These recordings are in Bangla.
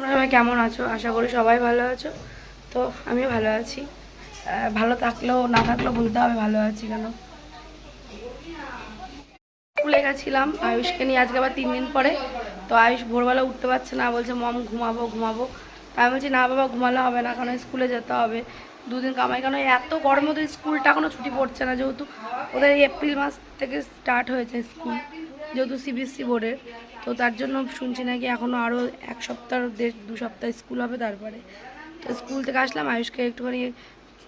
তোমরা সবাই কেমন আছো? আশা করি সবাই ভালো আছো। তো আমিও ভালো আছি। ভালো থাকলেও, না থাকলেও বলতে হবে ভালো আছি কেন? স্কুলে গেছিলাম, আয়ুষকে নিয়ে আজকে আবার তিন দিন পরে। তো আয়ুষ ভোরবেলা উঠতে পারছে না, বলছে, মম, ঘুমাবো ঘুমাবো। তা আমি বলছি, না বাবা, ঘুমালে হবে না, কারণ স্কুলে যেতে হবে। দুদিন কামাই কেন? এত গরম তো স্কুলটা এখনও ছুটি পড়ছে না, যেহেতু ওদের এপ্রিল মাস থেকে স্টার্ট হয়েছে স্কুল, যেহেতু সিবিএসসি বোর্ডের তো তার জন্য শুনছি নাকি এখনও আরও এক সপ্তাহ দেড় দু সপ্তাহ স্কুল হবে তারপরে। তো স্কুল থেকে আসলাম আয়ুষকে একটুখানি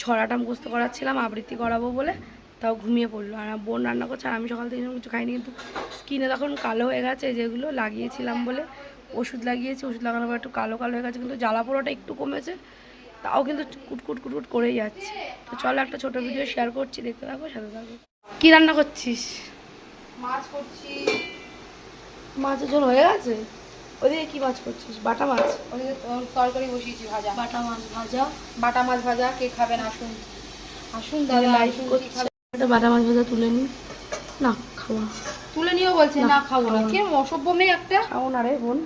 ছড়াটা মুখস্থ করাচ্ছিলাম আবৃত্তি করাবো বলে। তাও ঘুমিয়ে পড়ল। আর বোন রান্না করছে আর আমি সকাল থেকে কিছু খাইনি কিন্তু স্কিনে তখন কালো হয়ে গেছে যেগুলো লাগিয়েছিলাম বলে ওষুধ লাগিয়েছি ওষুধ লাগানোর পর একটু কালো কালো হয়ে গেছে কিন্তু জ্বালা পোড়াটা একটু কমেছে তাও কিন্তু কুটকুট কুটকুট করেই যাচ্ছে। তো চলো একটা ছোট ভিডিও শেয়ার করছি দেখতে থাকো সাথে থাকো। কী রান্না করছিস? মাছ করছি। মাছের ঝোল হয়ে গেছে? ওদিকে কী মাছ করছিস? বাটা মাছ? ওদিকে তোর তরকারি বসিয়েছি ভাজা। বাটা মাছ ভাজা? বাটা মাছ ভাজা কে খাবেন আসুন। আসুন দাদা আসুন? একটা বাটা মাছ ভাজা তুলে নি। না খাওয়া। তুলে নিও বলছে না খাব না। কে অসভ্য মেয়ে একটা? খাও না রে বোন।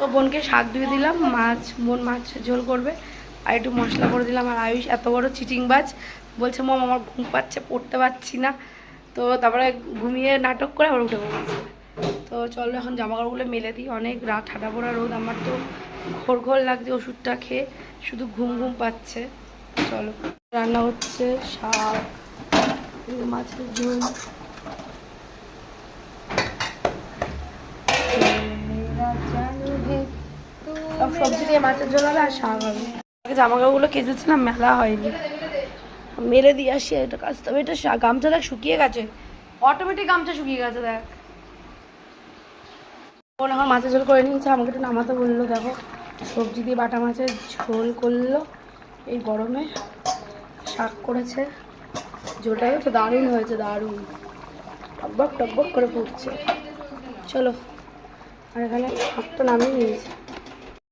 তো বোনকে শাক ধুয়ে দিলাম মাছ বোন মাছ ঝোল করবে। আর একটু মশলা করে দিলাম আর আয়ুষ এত বড় চিটিংবাজ। বলছে মম আমার ঘুম পাচ্ছে পড়তে পারছি না। তো তারপরে ঘুমিয়ে নাটক করে আবার উঠে পড়েছে। তো চলো এখন জামা কাপড়গুলো মেলে দিই। অনেক রাত, ঠান্ডা পড়া রোদ, আমার তো ঘোর ঘোর লাগছে ওষুধটা খেয়ে, শুধু ঘুম ঘুম পাচ্ছে। চলো, রান্না হচ্ছে শাক মাছের ঝোল। সব সবজি দিয়ে মাছের ঝোল হবে আর শাক হবে। আগে জামা কাপড়গুলো কেচেছিলাম, মেলা হয়নি। মেলে দিয়ে আসি এটা কাজ তবে এটা গামছা দেখ শুকিয়ে গেছে। অটোমেটিক গামছা শুকিয়ে গেছে, দেখ। বোন এখন মাছের ঝোল করে নিয়েছে আমাকে একটু নামাতে বলল দেখো সবজি দিয়ে বাটা মাছের ঝোল করল। এই গরমে শাক করেছে ঝোলটাও তো দারুণ হয়েছে দারুণ। টকবক টকবক করে পড়ছে চলো আর এখানে শাক তো নামিয়ে নিয়েছে।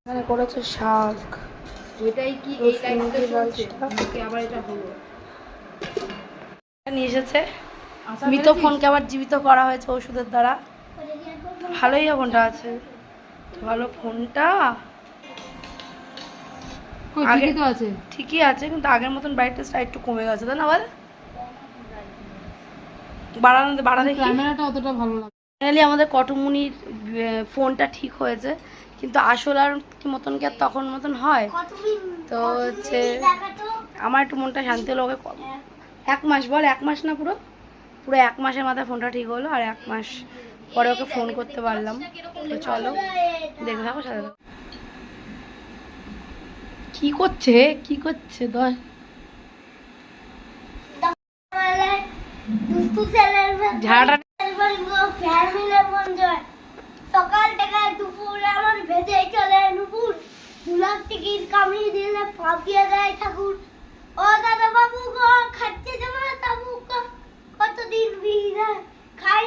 এখানে করেছে শাক এটাই কি এই আবার এটা হলো? নিয়ে এসেছে। আশা মৃত ফোনকে আবার জীবিত করা হয়েছে ওষুধের দ্বারা। ভালোই ফোনটা আছে। ভালো ফোনটা? আগে- তো আছে। ঠিকই আছে কিন্তু আগের মতন ব্রাইটনেসটা একটু কমে গেছে তাই না বল? বাড়ানো বাড়া ক্যামেরাটা অতটা ভালো লাগে ফাইনালি আমাদের কটমুনির ফোনটা ঠিক হয়েছে কিন্তু আসল আর কি মতন কি আর তখন মতন হয়? তো হচ্ছে আমার একটু মনটা শান্তি হলো ওকে এক মাস বল এক মাস না পুরো? পুরো এক মাসের মাথায় ফোনটা ঠিক হলো আর এক মাস পরে ওকে ফোন করতে পারলাম। তো চলো, দেখে থাকো সাথে থাকো। কি করছে? কি করছে? দশ সকাল ভেজে টিকিট দিলে দেয় ঠাকুর। ও দাদা বাবু খাচ্ছে তাবু কতদিন খাই